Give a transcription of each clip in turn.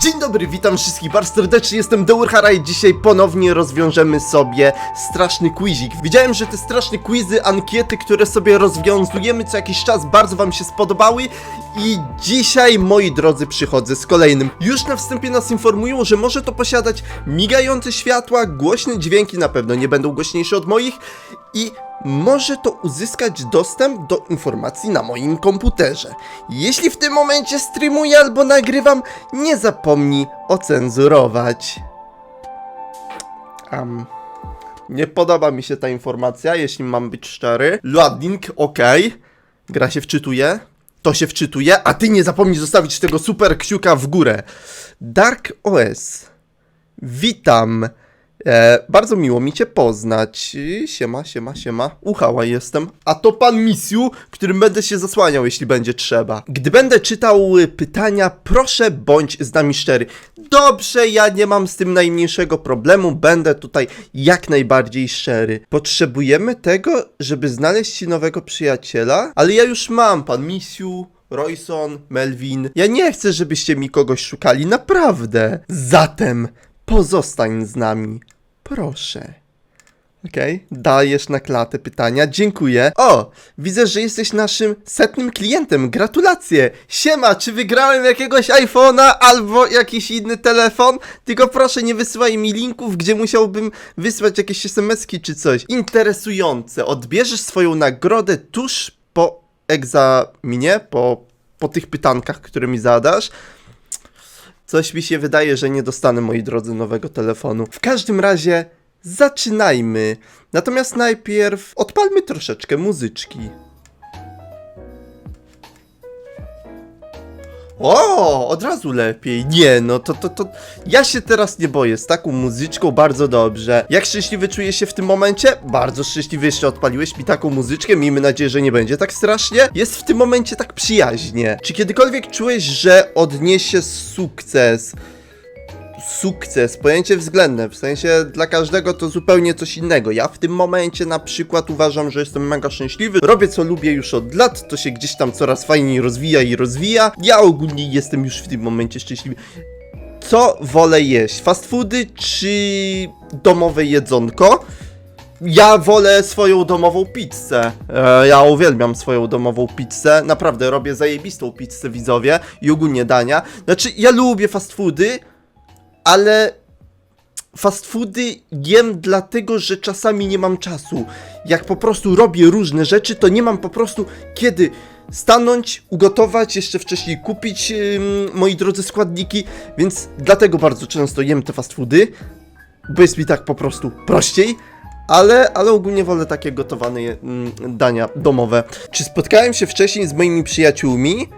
Dzień dobry, witam wszystkich bardzo serdecznie, jestem Deurhara i dzisiaj ponownie rozwiążemy sobie straszny quizik. Widziałem, że te straszne quizy, ankiety, które sobie rozwiązujemy co jakiś czas bardzo wam się spodobały i dzisiaj, moi drodzy, przychodzę z kolejnym. Już na wstępie nas informują, że może to posiadać migające światła, głośne dźwięki, na pewno nie będą głośniejsze od moich i może to uzyskać dostęp do informacji na moim komputerze. Jeśli w tym momencie streamuję albo nagrywam, nie zapomnij ocenzurować. Um, nie podoba mi się ta informacja, jeśli mam być szczery. Loading, ok. Gra się wczytuje. To się wczytuje, a ty nie zapomnij zostawić tego super kciuka w górę. Dark OS. Witam. E, bardzo miło mi cię poznać. Siema, siema, siema. Uchała jestem. A to pan Misiu, którym będę się zasłaniał, jeśli będzie trzeba. Gdy będę czytał pytania, proszę bądź z nami szczery. Dobrze, ja nie mam z tym najmniejszego problemu, będę tutaj jak najbardziej szczery. Potrzebujemy tego, żeby znaleźć ci nowego przyjaciela, ale ja już mam, pan Misiu. Royson, Melvin. Ja nie chcę, żebyście mi kogoś szukali, naprawdę. Zatem pozostań z nami. Proszę. Okej, dajesz na klatę pytania, dziękuję. O, widzę, że jesteś naszym setnym klientem, gratulacje. Siema, czy wygrałem jakiegoś iPhone'a albo jakiś inny telefon? Tylko proszę nie wysyłaj mi linków, gdzie musiałbym wysłać jakieś SMS-ki czy coś. Interesujące, odbierzesz swoją nagrodę tuż po egzaminie, po, po tych pytankach, które mi zadasz. Coś mi się wydaje, że nie dostanę, moi drodzy, nowego telefonu. W każdym razie, zaczynajmy. Natomiast najpierw odpalmy troszeczkę muzyczki. O, od razu lepiej. Nie, no to, to, to. Ja się teraz nie boję. Z taką muzyczką bardzo dobrze. Jak szczęśliwy czuję się w tym momencie? Bardzo szczęśliwy jeszcze odpaliłeś mi taką muzyczkę. Miejmy nadzieję, że nie będzie tak strasznie. Jest w tym momencie tak przyjaźnie. Czy kiedykolwiek czułeś, że odniesie sukces? Sukces, pojęcie względne, w sensie dla każdego to zupełnie coś innego. Ja w tym momencie na przykład uważam, że jestem mega szczęśliwy, robię co lubię już od lat, to się gdzieś tam coraz fajniej rozwija i rozwija. Ja ogólnie jestem już w tym momencie szczęśliwy. Co wolę jeść? Fast foody czy domowe jedzonko? Ja wolę swoją domową pizzę. E, ja uwielbiam swoją domową pizzę. Naprawdę robię zajebistą pizzę widzowie i ogólnie dania. Znaczy, ja lubię fast foody, ale fast foody jem dlatego, że czasami nie mam czasu. Jak po prostu robię różne rzeczy, to nie mam po prostu kiedy stanąć, ugotować, jeszcze wcześniej kupić, ym, moi drodzy, składniki, więc dlatego bardzo często jem te fast foody, bo jest mi tak po prostu prościej. Ale, ale ogólnie wolę takie gotowane dania domowe. Czy spotkałem się wcześniej z moimi przyjaciółmi?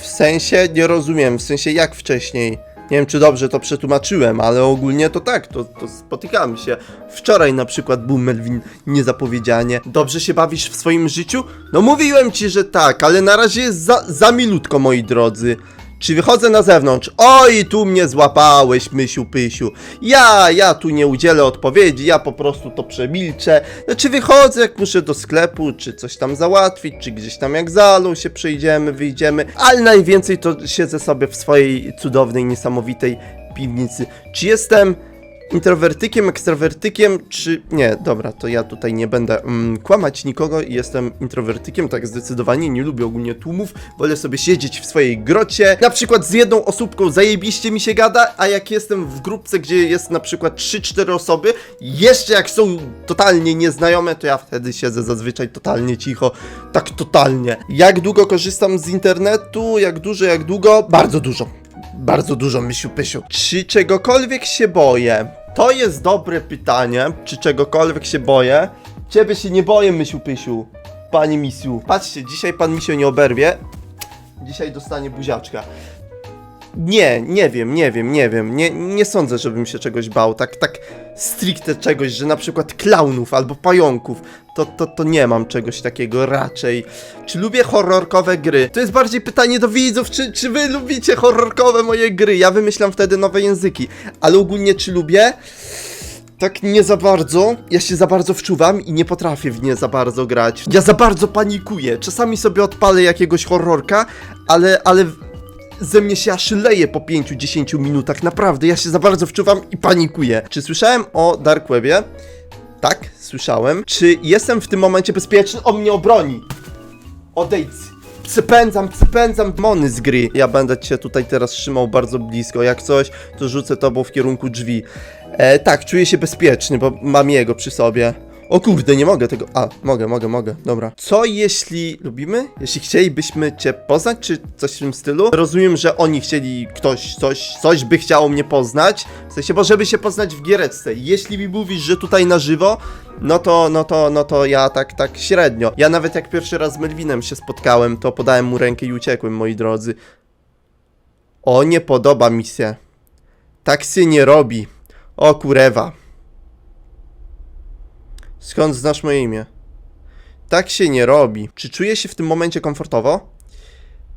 W sensie, nie rozumiem, w sensie jak wcześniej? Nie wiem, czy dobrze to przetłumaczyłem, ale ogólnie to tak, to, to się. Wczoraj na przykład był Melvin niezapowiedzianie. Dobrze się bawisz w swoim życiu? No mówiłem ci, że tak, ale na razie jest za, za milutko, moi drodzy. Czy wychodzę na zewnątrz? Oj, tu mnie złapałeś, mysiu pysiu. Ja, ja tu nie udzielę odpowiedzi, ja po prostu to przemilczę. Znaczy wychodzę, jak muszę do sklepu, czy coś tam załatwić, czy gdzieś tam jak zalą się przejdziemy, wyjdziemy, ale najwięcej to siedzę sobie w swojej cudownej, niesamowitej piwnicy. Czy jestem introwertykiem, ekstrawertykiem, czy... Nie, dobra, to ja tutaj nie będę mm, kłamać nikogo. I jestem introwertykiem, tak zdecydowanie, nie lubię ogólnie tłumów, wolę sobie siedzieć w swojej grocie, na przykład z jedną osóbką zajebiście mi się gada, a jak jestem w grupce, gdzie jest na przykład 3-4 osoby, jeszcze jak są totalnie nieznajome, to ja wtedy siedzę zazwyczaj totalnie cicho, tak totalnie. Jak długo korzystam z internetu, jak dużo, jak długo? Bardzo dużo. Bardzo dużo, Mysiu Pysiu. Czy czegokolwiek się boję? To jest dobre pytanie. Czy czegokolwiek się boję? Ciebie się nie boję, Mysiu Pysiu. Panie Misiu. Patrzcie, dzisiaj pan Misio nie oberwie. Dzisiaj dostanie buziaczka. Nie, nie wiem, nie wiem, nie wiem. Nie, nie sądzę, żebym się czegoś bał. Tak, tak stricte czegoś, że na przykład klaunów albo pająków. To, to, to nie mam czegoś takiego raczej. Czy lubię horrorkowe gry? To jest bardziej pytanie do widzów, czy, czy wy lubicie horrorkowe moje gry? Ja wymyślam wtedy nowe języki. Ale ogólnie czy lubię? Tak nie za bardzo. Ja się za bardzo wczuwam i nie potrafię w nie za bardzo grać. Ja za bardzo panikuję. Czasami sobie odpalę jakiegoś horrorka, ale, ale ze mnie się aż leje po 5-10 minutach, naprawdę, ja się za bardzo wczuwam i panikuję. Czy słyszałem o Dark Webie? Tak, słyszałem. Czy jestem w tym momencie bezpieczny? On mnie obroni! Odejdź! Przypędzam, przypędzam mony z gry. Ja będę cię tutaj teraz trzymał bardzo blisko. Jak coś, to rzucę tobą w kierunku drzwi. E, tak, czuję się bezpieczny, bo mam jego przy sobie. O kurde, nie mogę tego. A, mogę, mogę, mogę. Dobra. Co jeśli lubimy? Jeśli chcielibyśmy cię poznać, czy coś w tym stylu? Rozumiem, że oni chcieli ktoś, coś, coś by chciało mnie poznać. W sensie, bo żeby się poznać w giereczce. Jeśli mi mówisz, że tutaj na żywo, no to, no to, no to ja tak, tak średnio. Ja nawet jak pierwszy raz z Melvinem się spotkałem, to podałem mu rękę i uciekłem, moi drodzy. O, nie podoba mi się. Tak się nie robi. O kurewa. Skąd znasz moje imię? Tak się nie robi. Czy czuję się w tym momencie komfortowo?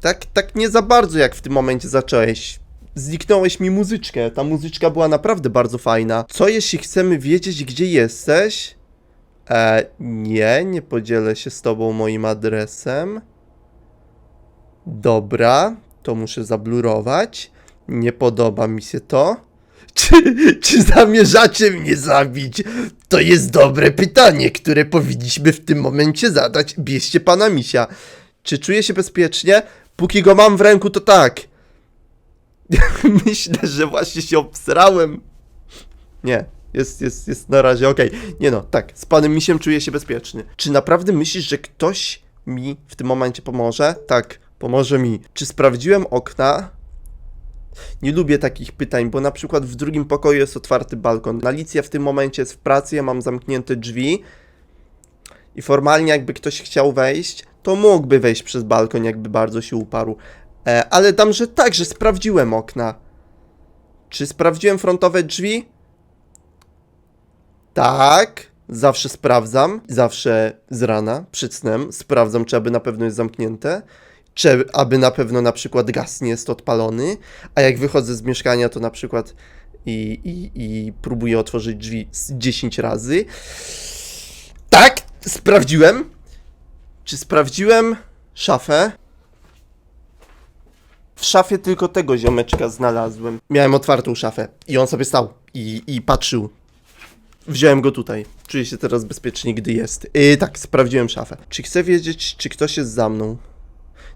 Tak, tak nie za bardzo jak w tym momencie zacząłeś. Zniknąłeś mi muzyczkę. Ta muzyczka była naprawdę bardzo fajna. Co jeśli chcemy wiedzieć, gdzie jesteś? E, nie, nie podzielę się z tobą moim adresem. Dobra, to muszę zablurować. Nie podoba mi się to. Czy, czy zamierzacie mnie zabić? To jest dobre pytanie, które powinniśmy w tym momencie zadać. Bierzcie pana misia. Czy czuję się bezpiecznie? Póki go mam w ręku, to tak. Myślę, że właśnie się obsrałem. Nie, jest, jest, jest na razie okej. Nie no, tak, z panem misiem czuję się bezpieczny. Czy naprawdę myślisz, że ktoś mi w tym momencie pomoże? Tak, pomoże mi. Czy sprawdziłem okna? Nie lubię takich pytań, bo na przykład w drugim pokoju jest otwarty balkon. Alicja w tym momencie jest w pracy, ja mam zamknięte drzwi. I formalnie jakby ktoś chciał wejść, to mógłby wejść przez balkon, jakby bardzo się uparł. E, ale dam, że tak, że sprawdziłem okna. Czy sprawdziłem frontowe drzwi? Tak, zawsze sprawdzam. Zawsze z rana, przed snem, sprawdzam, czy aby na pewno jest zamknięte. Czy aby na pewno na przykład gaz nie jest odpalony. A jak wychodzę z mieszkania, to na przykład i, i, i próbuję otworzyć drzwi z 10 razy. Tak, sprawdziłem. Czy sprawdziłem szafę? W szafie tylko tego ziomeczka znalazłem. Miałem otwartą szafę i on sobie stał i, i patrzył. Wziąłem go tutaj. Czuję się teraz bezpiecznie, gdy jest. Yy, tak, sprawdziłem szafę. Czy chcę wiedzieć, czy ktoś jest za mną?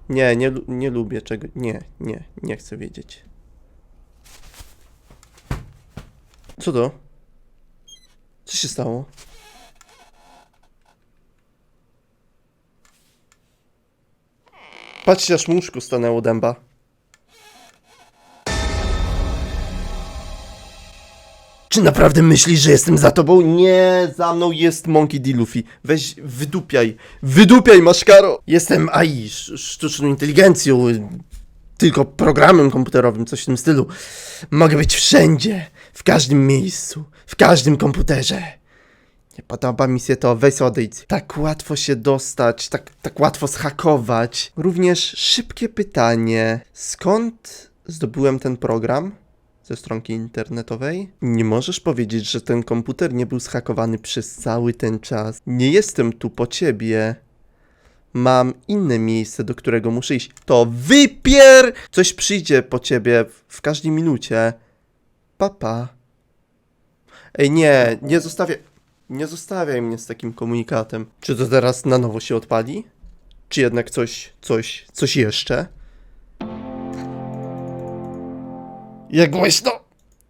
Nie, nie, nie lubię czego. Nie, nie, nie chcę wiedzieć. Co to? Co się stało? Patrzcie, aż muszku stanęło dęba. Czy naprawdę myślisz, że jestem za tobą? Nie, za mną jest Monkey D. Luffy. Weź, wydupiaj. Wydupiaj, maszkaro! Jestem AI, sz- sztuczną inteligencją, tylko programem komputerowym, coś w tym stylu. Mogę być wszędzie, w każdym miejscu, w każdym komputerze. Nie podoba mi się to, weź odejdź. Tak łatwo się dostać, tak, tak łatwo zhakować. Również szybkie pytanie. Skąd zdobyłem ten program? Ze stronki internetowej? Nie możesz powiedzieć, że ten komputer nie był zhakowany przez cały ten czas. Nie jestem tu po ciebie. Mam inne miejsce, do którego muszę iść. To wypier! Coś przyjdzie po ciebie w- każdej minucie. Papa. Ej, nie, nie zostawiaj. Nie zostawiaj mnie z takim komunikatem. Czy to teraz na nowo się odpali? Czy jednak coś, coś, coś jeszcze? Jak głośno!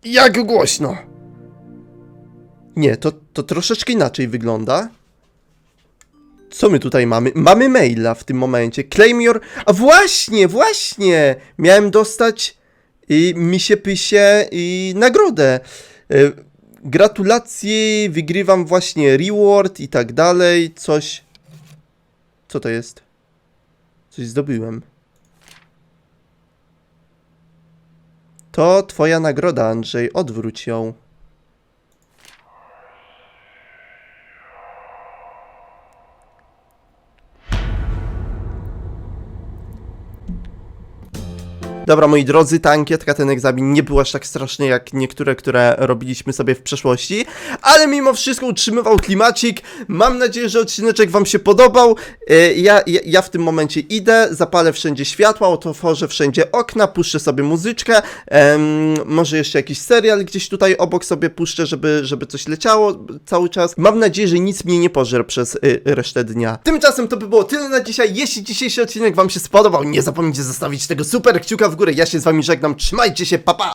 Jak głośno! Nie, to, to troszeczkę inaczej wygląda. Co my tutaj mamy? Mamy maila w tym momencie. Claim your... A właśnie, właśnie! Miałem dostać i misie pysie i nagrodę. Y, Gratulacje, wygrywam właśnie reward i tak dalej. Coś... Co to jest? Coś zdobyłem. To twoja nagroda, Andrzej. Odwróć ją. Dobra, moi drodzy, ta ankietka, ten egzamin nie był aż tak straszny jak niektóre, które robiliśmy sobie w przeszłości, ale mimo wszystko utrzymywał klimacik. Mam nadzieję, że odcineczek wam się podobał. E, Ja, ja, ja w tym momencie idę, zapalę wszędzie światła, otworzę wszędzie okna, puszczę sobie muzyczkę, em, może jeszcze jakiś serial gdzieś tutaj obok sobie puszczę, żeby, żeby coś leciało cały czas. Mam nadzieję, że nic mnie nie pożer przez y, resztę dnia. Tymczasem to by było tyle na dzisiaj. Jeśli dzisiejszy odcinek wam się spodobał, nie zapomnijcie zostawić tego super kciuka w Ja się z wami żegnam, trzymajcie się, papa! Pa!